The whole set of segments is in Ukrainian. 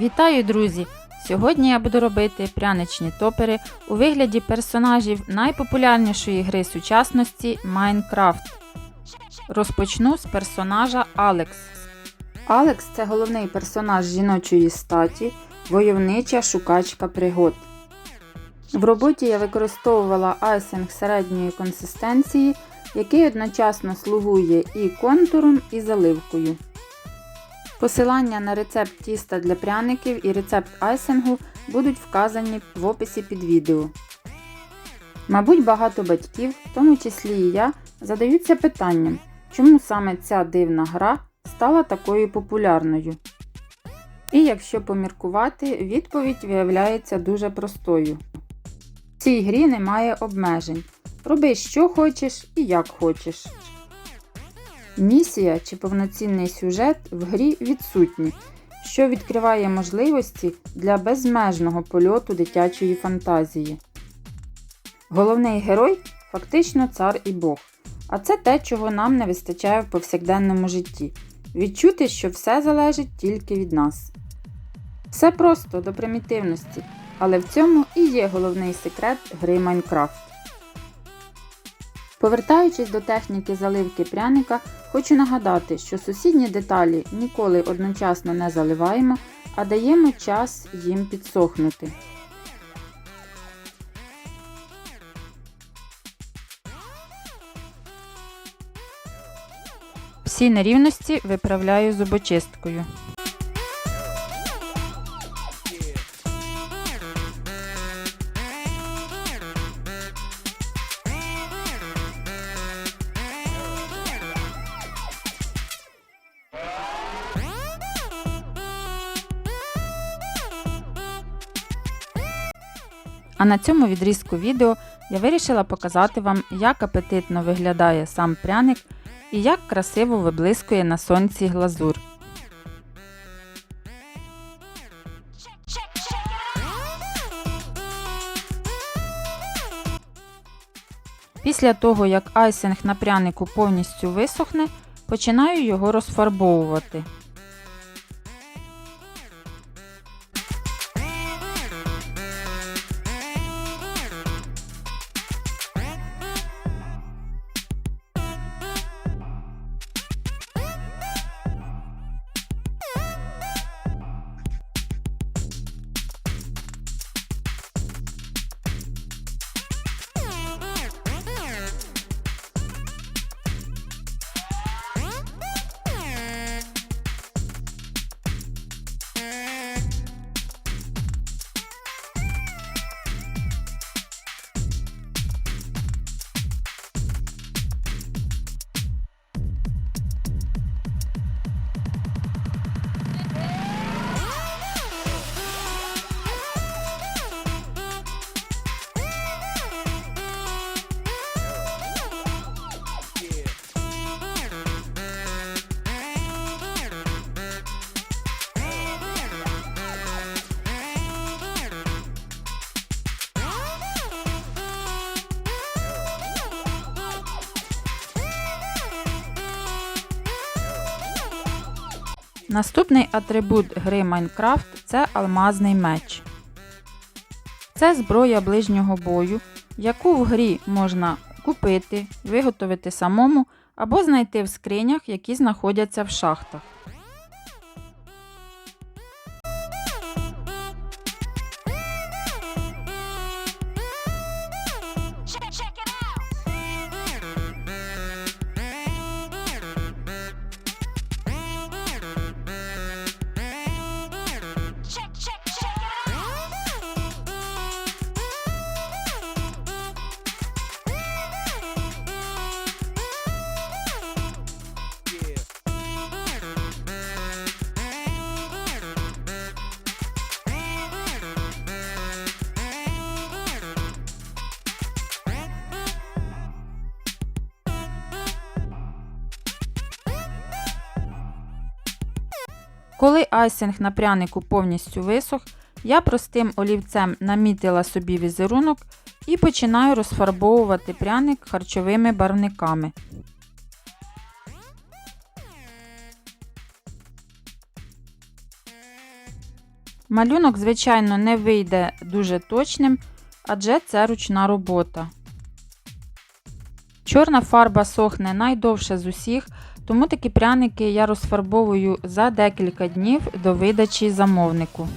Вітаю, друзі! Сьогодні я буду робити пряничні топери у вигляді персонажів найпопулярнішої гри сучасності Майнкрафт. Розпочну з персонажа Алекс. Алекс це головний персонаж жіночої статі, войовнича шукачка пригод. В роботі я використовувала айсинг середньої консистенції, який одночасно слугує і контуром, і заливкою. Посилання на рецепт тіста для пряників і рецепт айсингу будуть вказані в описі під відео. Мабуть, багато батьків, в тому числі і я, задаються питанням, чому саме ця дивна гра стала такою популярною. І якщо поміркувати, відповідь виявляється дуже простою. В цій грі немає обмежень. Роби що хочеш і як хочеш. Місія чи повноцінний сюжет в грі відсутні, що відкриває можливості для безмежного польоту дитячої фантазії. Головний герой фактично цар і Бог, а це те, чого нам не вистачає в повсякденному житті. Відчути, що все залежить тільки від нас. Все просто до примітивності, але в цьому і є головний секрет гри Майнкрафт. Повертаючись до техніки заливки пряника, хочу нагадати, що сусідні деталі ніколи одночасно не заливаємо, а даємо час їм підсохнути. Всі нерівності виправляю зубочисткою. А на цьому відрізку відео я вирішила показати вам, як апетитно виглядає сам пряник і як красиво виблискує на сонці глазур. Після того, як айсинг на прянику повністю висохне, починаю його розфарбовувати. Наступний атрибут гри Майнкрафт це алмазний меч. Це зброя ближнього бою, яку в грі можна купити, виготовити самому або знайти в скринях, які знаходяться в шахтах. Коли айсинг на прянику повністю висох, я простим олівцем намітила собі візерунок і починаю розфарбовувати пряник харчовими барвниками. Малюнок, звичайно, не вийде дуже точним, адже це ручна робота. Чорна фарба сохне найдовше з усіх, тому такі пряники я розфарбовую за декілька днів до видачі замовнику.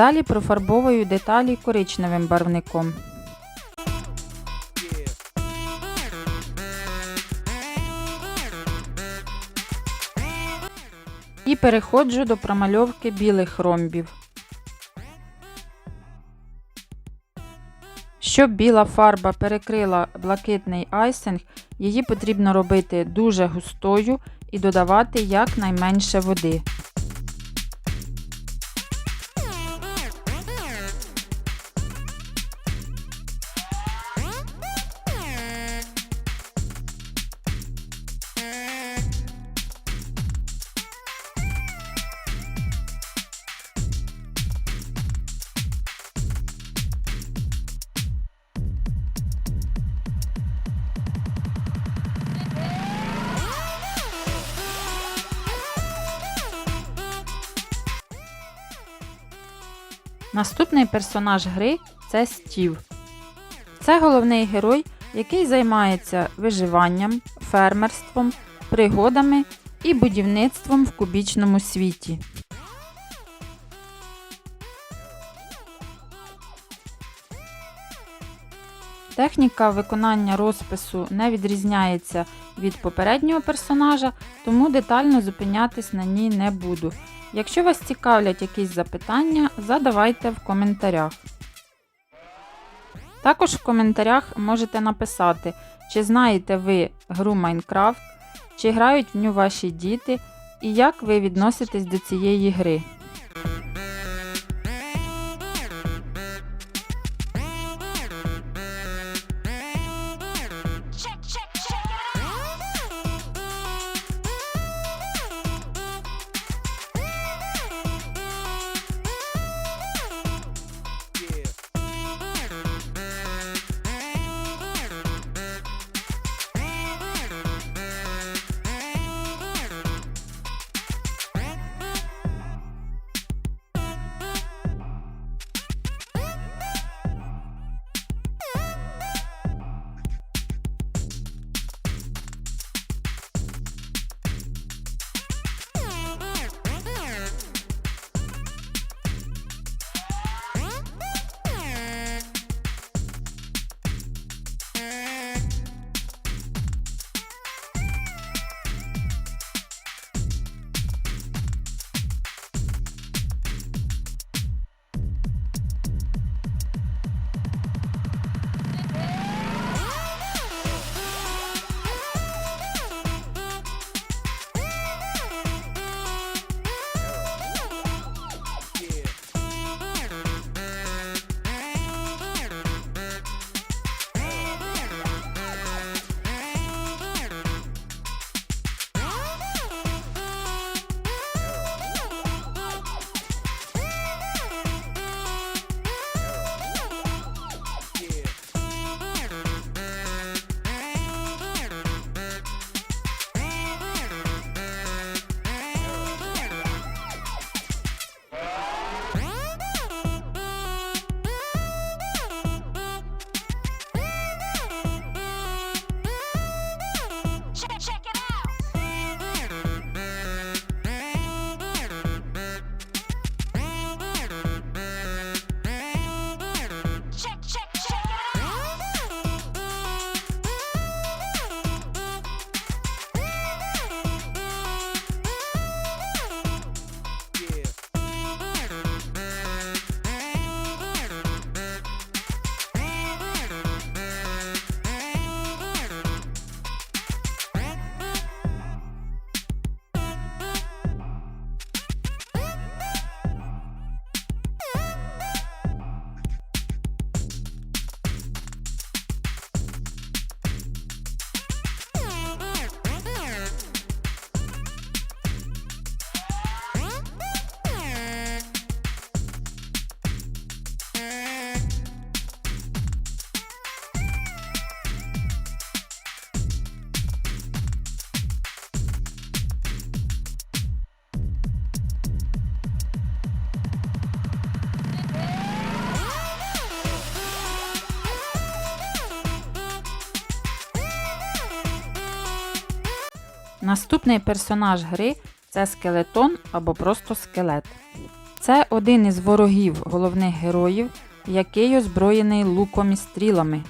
Далі профарбовую деталі коричневим барвником. І переходжу до промальовки білих ромбів. Щоб біла фарба перекрила блакитний айсинг, її потрібно робити дуже густою і додавати якнайменше води. Наступний персонаж гри це Стів. Це головний герой, який займається виживанням, фермерством, пригодами і будівництвом в кубічному світі. Техніка виконання розпису не відрізняється від попереднього персонажа, тому детально зупинятись на ній не буду. Якщо вас цікавлять якісь запитання, задавайте в коментарях. Також в коментарях можете написати, чи знаєте ви гру Майнкрафт, чи грають в ню ваші діти, і як ви відноситесь до цієї гри. Наступний персонаж гри це скелетон або просто скелет. Це один із ворогів головних героїв, який озброєний луком і стрілами.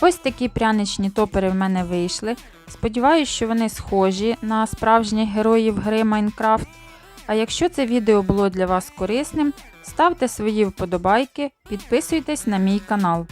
Ось такі пряничні топери в мене вийшли. Сподіваюсь, що вони схожі на справжніх героїв гри Майнкрафт. А якщо це відео було для вас корисним, ставте свої вподобайки, підписуйтесь на мій канал.